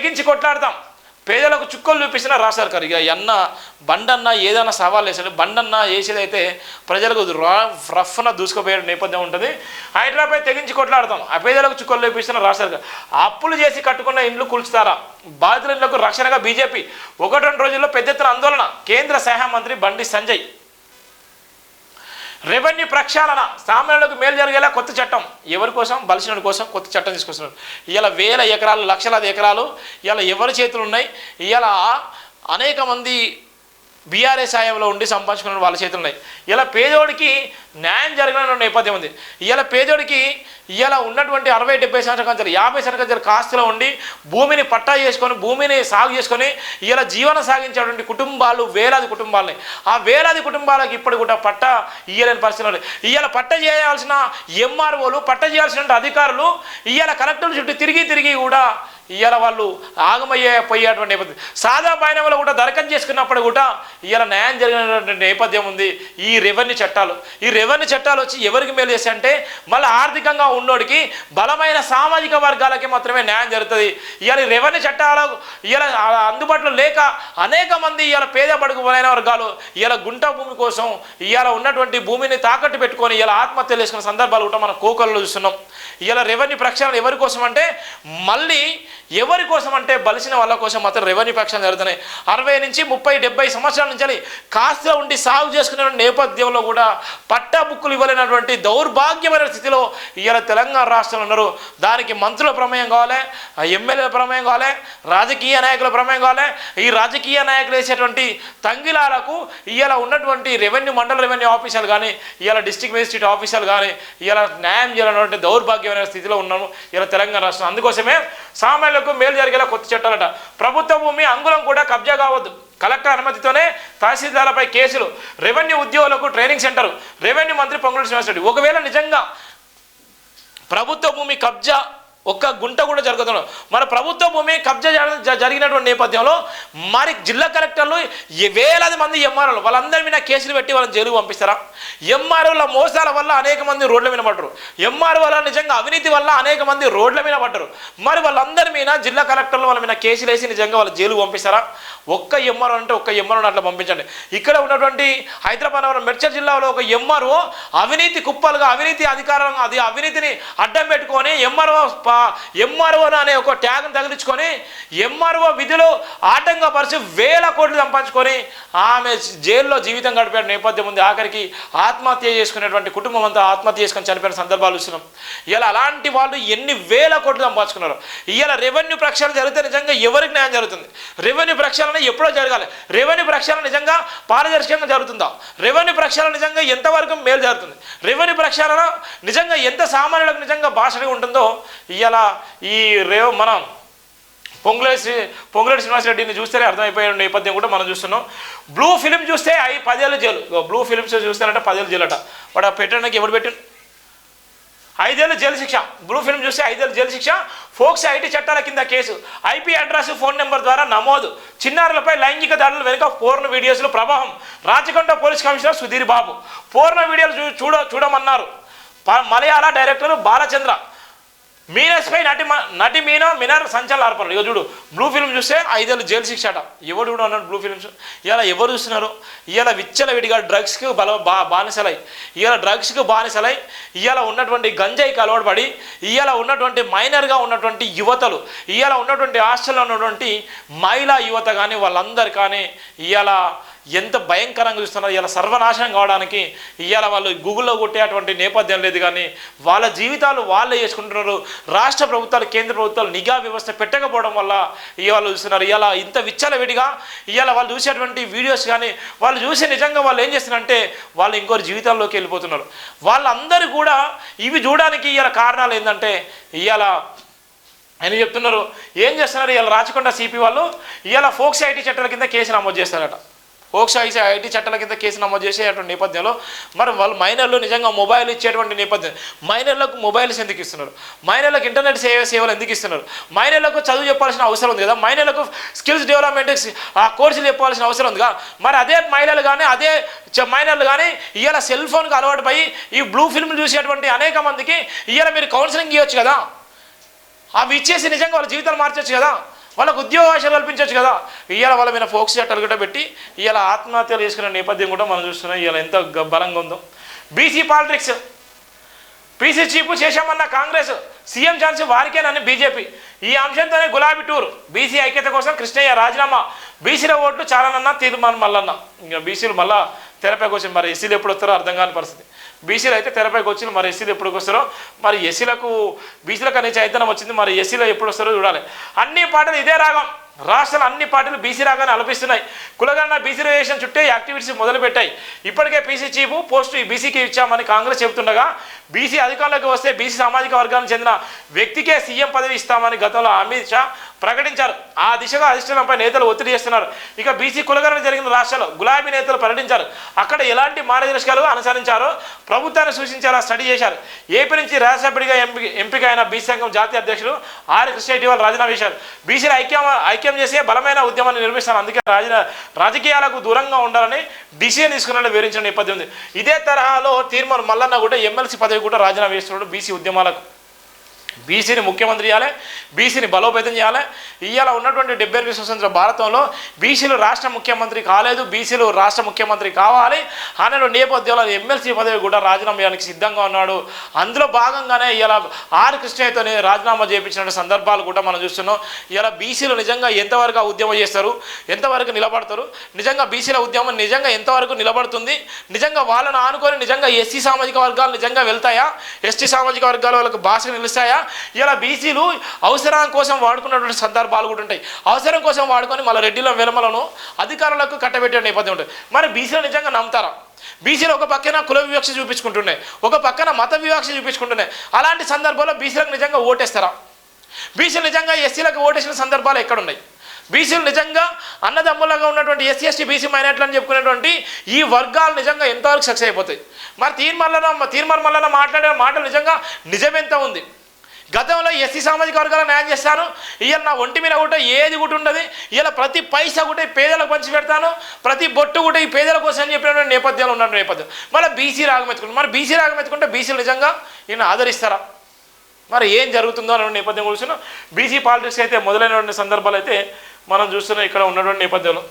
తెగించి కొట్లాడతాం. పేదలకు చుక్కలు చూపించిన రాశారు ఇక అన్న బండన్న ఏదైనా సవాల్ వేసాడు బండన్న వేసేదైతే ప్రజలకు రా రఫ్న దూసుకుపోయే నేపథ్యం ఉంటుంది. హైదరాబాద్ తెగించి కొట్లాడతాం. ఆ పేదలకు చుక్కలు చూపిస్తున్న రాశారు అప్పులు చేసి కట్టుకున్న ఇండ్లు కూల్చుతారా? బాధితుల ఇండ్లకు రక్షణగా బీజేపీ. ఒకటి రెండు రోజుల్లో పెద్ద ఎత్తున ఆందోళన. కేంద్ర సహాయ మంత్రి బండి సంజయ్. రెవెన్యూ ప్రక్షాళన. సామాన్యులకు మేలు జరిగేలా కొత్త చట్టం. ఎవరి కోసం? బలిసిన కోసం కొత్త చట్టం తీసుకొస్తున్నారు ఇలా వేల ఎకరాలు లక్షలాది ఎకరాలు ఇలా ఎవరి చేతులు ఉన్నాయి? ఇలా అనేక మంది బీఆర్ఎస్ సాయంలో ఉండి సంపాదించుకున్న వాళ్ళ చేతులు ఉన్నాయి. ఇలా పేదోడికి న్యాయం జరగడం నేపథ్యం ఉంది. ఇలా పేదోడికి ఇలా ఉన్నటువంటి అరవై డెబ్బై సంవత్సరాల కంచెలు యాభై సంవత్సరాల కంచెలు కాస్తులో ఉండి భూమిని పట్టా చేసుకొని భూమిని సాగు చేసుకొని ఇలా జీవనం సాగించేటువంటి కుటుంబాలు వేలాది కుటుంబాలని. ఆ వేలాది కుటుంబాలకు ఇప్పుడు కూడా పట్ట ఇయ్యలేని పరిస్థితులు ఇవాళ పట్ట చేయాల్సిన ఎంఆర్ఓలు పట్ట చేయాల్సిన అధికారులు ఇవాళ కలెక్టర్ చుట్టూ తిరిగి తిరిగి కూడా ఇవాళ వాళ్ళు ఆగమయ్యే పోయేటువంటి నేపథ్యం. సాదా బాయినములో కూడా దరఖాస్తు చేసుకున్నప్పుడు కూడా ఇవాళ న్యాయం జరిగినటువంటి నేపథ్యం ఉంది. ఈ రెవెన్యూ చట్టాలు. ఈ రెవెన్యూ చట్టాలు వచ్చి ఎవరికి మేలు చేస్తే అంటే మళ్ళీ ఆర్థికంగా ఉన్నోడికి బలమైన సామాజిక వర్గాలకి మాత్రమే న్యాయం జరుగుతుంది. ఇవాళ రెవెన్యూ చట్టాలు ఇవాళ అందుబాటులో లేక అనేక మంది ఇవాళ పేద బడుగు బలైన వర్గాలు ఇవాళ గుంట భూమి కోసం ఇవాళ ఉన్నటువంటి భూమిని తాకట్టు పెట్టుకొని ఇలా ఆత్మహత్యలు చేసుకున్న సందర్భాలు కూడా మనం కోకల్లో చూస్తున్నాం. ఇవాళ రెవెన్యూ ప్రక్షాళన ఎవరి కోసం అంటే మళ్ళీ ఎవరి కోసం అంటే బలిసిన వాళ్ళ కోసం మాత్రం రెవెన్యూ ప్రక్షాళన జరుగుతున్నాయి. అరవై నుంచి ముప్పై డెబ్బై సంవత్సరాల నుంచి కాస్త ఉండి సాగు చేసుకునే నేపథ్యంలో కూడా పట్టా బుక్కులు ఇవ్వలేనటువంటి దౌర్భాగ్యమైన స్థితిలో ఇవాళ తెలంగాణ రాష్ట్రంలో ఉన్నారు. దానికి మంత్రుల ప్రమేయం కావాలి ఎమ్మెల్యేల ప్రమేయం కావాలి రాజకీయ నాయకుల ప్రమేయం కావాలి. ఈ రాజకీయ నాయకులు వేసేటువంటి తంగిలాలకు ఇవాళ ఉన్నటువంటి రెవెన్యూ మండల రెవెన్యూ ఆఫీసర్లు కానీ ఇవాళ డిస్ట్రిక్ట్ మేజిస్ట్రేట్ ఆఫీసర్లు కానీ ఇవాళ న్యాయం చేయాలన్నటువంటి దౌర్భాగ్యమైన స్థితిలో ఉన్నాము ఇలా తెలంగాణ రాష్ట్రం. అందుకోసమే సామాన్య సామాన్యులకు మేలు జరిగేలా కొత్త చట్టాలట. ప్రభుత్వ భూమి అంగుళం కూడా కబ్జా కావద్దు. కలెక్టర్ అనుమతితోనే తహసీల్దార్లపై కేసులు. రెవెన్యూ ఉద్యోగులకు ట్రైనింగ్ సెంటర్. రెవెన్యూ మంత్రి పొంగుల శ్రీనివాసరెడ్డి. ఒకవేళ నిజంగా ప్రభుత్వ భూమి కబ్జా ఒక్క గుంట కూడా జరుగుతున్నాం మన ప్రభుత్వ భూమి కబ్జా జ- జరిగినటువంటి నేపథ్యంలో మరి జిల్లా కలెక్టర్లు వేలాది మంది ఎంఆర్ఓలు వాళ్ళందరి మీద కేసులు పెట్టి వాళ్ళని జైలుకు పంపిస్తారా? ఎంఆర్ఓల మోసాల వల్ల అనేక మంది రోడ్ల మీద పడ్డరు. ఎంఆర్ఓల నిజంగా అవినీతి వల్ల అనేక మంది రోడ్ల మీద పడ్డరు. మరి వాళ్ళందరి మీద జిల్లా కలెక్టర్లు వాళ్ళ మీద కేసులు వేసి నిజంగా వాళ్ళు జైలుకు పంపిస్తారా? ఒక్క ఎంఆర్ఓ అంటే ఒక్క ఎంఆర్ఓ అట్లా పంపించండి. ఇక్కడ ఉన్నటువంటి హైదరాబాద్ నగరం మెడ్చల్ జిల్లాలో ఒక ఎంఆర్ఓ అవినీతి కుప్పలుగా అవినీతి అధికారం అది అవినీతిని అడ్డం పెట్టుకొని ఎంఆర్ఓ ఎంఆర్ఓ అనే ఒక ట్యాగ్ను తగిలించుకొని ఎంఆర్ఓ విధులు ఆటంకపరిచి వేల కోట్లు సంపాదించుకొని ఆమె జైల్లో జీవితం గడిపే నేపథ్యం ఉంది. ఆఖరికి ఆత్మహత్య చేసుకునేటువంటి కుటుంబం అంతా ఆత్మహత్య చేసుకొని చనిపోయిన సందర్భాలు చూసినాం ఇలా అలాంటి వాళ్ళు ఎన్ని వేల కోట్లు సంపాదించుకున్నారు. ఇలా రెవెన్యూ ప్రక్షాళన జరిగితే నిజంగా ఎవరికి న్యాయం జరుగుతుంది? రెవెన్యూ ప్రక్షాళన ఎప్పుడో జరగాలి. రెవెన్యూ ప్రక్షాళన నిజంగా పారదర్శకంగా జరుగుతుందా? రెవెన్యూ ప్రక్షాళన నిజంగా ఎంతవరకు మేలు జరుగుతుంది? రెవెన్యూ ప్రక్షాళన నిజంగా ఎంత సామాన్యులకు నిజంగా భాషగా ఉంటుందో ఇలా ఈ రేవ మనం పొంగులేసి పొంగులేటి శ్రీనివాసరెడ్డిని చూస్తేనే అర్థమైపోయే నేపథ్యం కూడా మనం చూస్తున్నాం. బ్లూ ఫిలిం చూస్తే అవి పదేళ్ళు జైలు. బ్లూ ఫిలిమ్స్ చూస్తారంటే పదేళ్ళు జైలు అట వాడు ఆ పెట్టడానికి ఎవరు పెట్టి ఐదేళ్ళు జైలు శిక్ష. బ్లూ ఫిల్మ్ చూస్తే ఐదేళ్ళు జైలు శిక్ష. ఫోక్స్ ఐటీ చట్టాల కింద case. IP address phone number ద్వారా నమోదు. చిన్నారులపై లైంగిక దాడుల వెనుక పూర్ణ వీడియోస్లో ప్రభావం. Rachakonda police commissioner Sudheer Babu. Porn వీడియోలు చూ చూడ చూడమన్నారు. ప- మలయాళ డైరెక్టర్ బాలచంద్ర. మీనస్పై నటి నటి మీన మినర్ సంచలన ఇక చూడు బ్లూ ఫిల్మ్ చూస్తే ఐదేళ్ళు జైలు శిక్ష అట. ఎవడు కూడా అన్నాడు బ్లూ ఫిల్మ్స్ ఇలా ఎవరు చూస్తున్నారు? ఇవాళ విచ్చల విడిగా డ్రగ్స్కి బల బా బానిసలై. ఇవాళ డ్రగ్స్కి బానిసలై. ఇవాళ ఉన్నటువంటి గంజాయికి అలవాటు పడి ఇవాళ ఉన్నటువంటి మైనర్గా ఉన్నటువంటి యువతలు ఇవాళ ఉన్నటువంటి హాస్టల్లో ఉన్నటువంటి మహిళా యువత కానీ వాళ్ళందరు కానీ ఇవాళ ఎంత భయంకరంగా చూస్తున్నారు. ఇలా సర్వనాశనం కావడానికి ఇవాళ వాళ్ళు గూగుల్లో కొట్టేటువంటి నేపథ్యం లేదు కానీ వాళ్ళ జీవితాలు వాళ్ళే చేసుకుంటున్నారు. రాష్ట్ర ప్రభుత్వాలు కేంద్ర ప్రభుత్వాలు నిఘా వ్యవస్థ పెట్టకపోవడం వల్ల ఇవాళ చూస్తున్నారు. ఇలా ఇంత విచ్చలవిడిగా ఇవాళ వాళ్ళు చూసేటువంటి వీడియోస్ కానీ వాళ్ళు చూసి నిజంగా వాళ్ళు ఏం చేస్తున్నారంటే వాళ్ళు ఇంకోరి జీవితాల్లోకి వెళ్ళిపోతున్నారు. వాళ్ళందరూ కూడా ఇవి చూడడానికి ఇవాళ కారణాలు ఏంటంటే ఇవాళ ఆయన చెప్తున్నారు. ఏం చేస్తున్నారు? ఇవాళ రాచకొండ సిపి వాళ్ళు ఇవాళ ఫోక్స్ ఐటీ చట్టాల కింద కేసు నమోదు చేస్తారట. ఫోక్స్ ఐటీ ఐటీ చట్టాల కింద కేసు నమోదు చేసేటువంటి నేపథ్యంలో మరి వాళ్ళు మైనర్లు నిజంగా మొబైల్ ఇచ్చేటువంటి నేపథ్యం. మైనర్లకు మొబైల్స్ ఎందుకు ఇస్తున్నారు? మైనర్లకు ఇంటర్నెట్ సేవ సేవలు ఎందుకు ఇస్తున్నారు? మైనర్లకు చదువు చెప్పాల్సిన అవసరం ఉంది కదా మైనర్లకు స్కిల్స్ డెవలప్మెంట్ ఆ కోర్సులు చెప్పాల్సిన అవసరం ఉంది కదా మరి అదే మహిళలు కానీ అదే మైనర్లు కానీ ఇవాళ సెల్ ఫోన్కి అలవాటు పై ఈ బ్లూ ఫిల్మ్ చూసేటువంటి అనేక మందికి ఇవాళ మీరు కౌన్సిలింగ్ ఇవ్వచ్చు కదా? అవి ఇచ్చేసి నిజంగా వాళ్ళ జీవితాలు మార్చొచ్చు కదా? వాళ్ళకు ఉద్యోగ అవకాశాలు కల్పించవచ్చు కదా. ఇవాళ వాళ్ళ మీద ఫోక్స్ చట్టాలు కూడా పెట్టి ఇవాళ ఆత్మహత్యలు చేసుకునే నేపథ్యం కూడా మనం చూస్తున్నాం. ఇవాళ ఎంత బలంగా ఉందో. BC politics. పీసీ చీఫ్ చేశామన్న కాంగ్రెస్. సీఎం ఛాన్స్ వారికేనని బీజేపీ. ఈ అంశంతోనే గులాబీ టూర్. బీసీ ఐక్యత కోసం కృష్ణయ్య రాజీనామా. బీసీల ఓట్లు చాలానన్నా తీర్మానం మళ్ళన్నా ఇంకా బీసీలు మళ్ళా తెరపైకి వచ్చి మరి ఎస్సీలు ఎప్పుడు వస్తారో అర్థం కాని పరిస్థితి. బీసీలు అయితే తెరపైకి వచ్చి మరి ఎస్సీలు ఎప్పుడు వస్తారో మరి ఎస్సీలకు బీసీలకు అనే చైతన్యం వచ్చింది మరి ఎస్సీలో ఎప్పుడు వస్తారో చూడాలి. అన్ని పాటలు ఇదే రాగం. రాష్ట్రాల అన్ని పార్టీలు బీసీ రాగానే అలపిస్తున్నాయి. కులగన్న బీసీ రిజర్వేషన్ చుట్టే యాక్టివిటీస్ మొదలుపెట్టాయి. ఇప్పటికే బీసీ చీఫ్ పోస్టు ఈ బీసీకి ఇచ్చామని కాంగ్రెస్ చెబుతుండగా బీసీ అధికారంలోకి వస్తే బీసీ సామాజిక వర్గానికి చెందిన వ్యక్తికే సీఎం పదవి ఇస్తామని గతంలో అమిత్ షా ప్రకటించారు. ఆ దిశగా అధిష్టానంపై నేతలు ఒత్తిడి చేస్తున్నారు. ఇక బీసీ కులగరణ జరిగిన రాష్ట్రాల్లో గులాబీ నేతలు పర్యటించారు అక్కడ ఎలాంటి మార్గదర్శకాలు అనుసరించారో ప్రభుత్వాన్ని సూచించేలా స్టడీ చేశారు. ఏపీ నుంచి రాజ్యసభ్యుడిగా ఎంపిక ఎంపిక అయిన బీసీ సంఘం జాతీయ అధ్యక్షుడు ఆర్ కృష్ణ ఇటీవల రాజీనామా చేశారు. బీసీల ఐక్యం ఐక్యం చేసే బలమైన ఉద్యమాన్ని నిర్మిస్తారు. అందుకే రాజ రాజకీయాలకు దూరంగా ఉండాలని డిసిజన్ తీసుకున్నట్లు వివరించిన నేపథ్యం ఉంది. ఇదే తరహాలో తీర్మానం మల్లన్న కూడా ఎమ్మెల్సీ పదవి కూడా రాజీనామా చేస్తున్నాడు బీసీ ఉద్యమాలకు. బీసీని ముఖ్యమంత్రి చేయాలి బీసీని బలోపేతం చేయాలి. ఇవాళ ఉన్నటువంటి డెబ్బై ఎనిమిది స్వతంత్ర భారతంలో బీసీలు రాష్ట్ర ముఖ్యమంత్రి కాలేదు బీసీలు రాష్ట్ర ముఖ్యమంత్రి కావాలి. అనే నేపథ్యంలో ఎమ్మెల్సీ పదవి కూడా రాజీనామా చేయడానికి సిద్ధంగా ఉన్నాడు. అందులో భాగంగానే ఇలా ఆర్ కృష్ణయ్యతో రాజీనామా చేయించిన సందర్భాలు కూడా మనం చూస్తున్నాం. ఇలా బీసీలు నిజంగా ఎంతవరకు ఉద్యమం చేస్తారు ఎంతవరకు నిలబడతారు? నిజంగా బీసీల ఉద్యమం నిజంగా ఎంతవరకు నిలబడుతుంది? నిజంగా వాళ్ళని ఆనుకొని నిజంగా ఎస్సీ సామాజిక వర్గాలు నిజంగా వెళ్తాయా? ఎస్టీ సామాజిక వర్గాల వాళ్ళకి భాష నిలుస్తాయా? ఇలా బీసీలు అవసరం కోసం వాడుకున్నటువంటి సందర్భాలు కూడా ఉంటాయి. అవసరం కోసం వాడుకొని మళ్ళీ రెడ్డిల విలమలను అధికారులకు కట్టబెట్టే నేపథ్యం ఉంటుంది. మరి బీసీలు నిజంగా నమ్ముతారా? బీసీలు ఒక పక్కన కుల వివక్ష చూపించుకుంటున్నాయి ఒక పక్కన మత వివక్ష చూపించుకుంటున్నాయి అలాంటి సందర్భంలో బీసీలకు నిజంగా ఓటేస్తారా? బీసీలు నిజంగా ఎస్సీలకు ఓటేసిన సందర్భాలు ఎక్కడున్నాయి? బీసీలు నిజంగా అన్నదమ్ములుగా ఉన్నటువంటి ఎస్సీ ఎస్టీ బీసీ మైనార్టీలు అని చెప్పుకునేటువంటి ఈ వర్గాలు నిజంగా ఎంతవరకు సక్సెస్ అయిపోతాయి? మరి తీర్మల్లన తీర్మానం మాట్లాడే మాటలు నిజంగా నిజమెంత ఉంది? గతంలో ఎస్సీ సామాజిక వర్గాలు న్యాయం చేస్తాను. ఇవాళ నా ఒంటి మీద కూడా ఏది కూడా ఉండదు. ఇలా ప్రతి పైసా కూడా ఈ పేదలకు పంచి పెడతాను. ప్రతి బొట్టు కూడా ఈ పేదల కోసం అని చెప్పినటువంటి నేపథ్యంలో ఉన్నాడు నేపథ్యం. మళ్ళీ బీసీ రాగం ఎత్తుకుంటారు మరి బీసీ రాగం ఎత్తుకుంటే బీసీలు నిజంగా ఈయన ఆదరిస్తారా? మరి ఏం జరుగుతుందో అనే నేపథ్యం కూర్చున్నాం. బీసీ పాలిటిక్స్ అయితే మొదలైనటువంటి సందర్భాలు అయితే మనం చూస్తున్నాం ఇక్కడ ఉన్నటువంటి నేపథ్యంలో.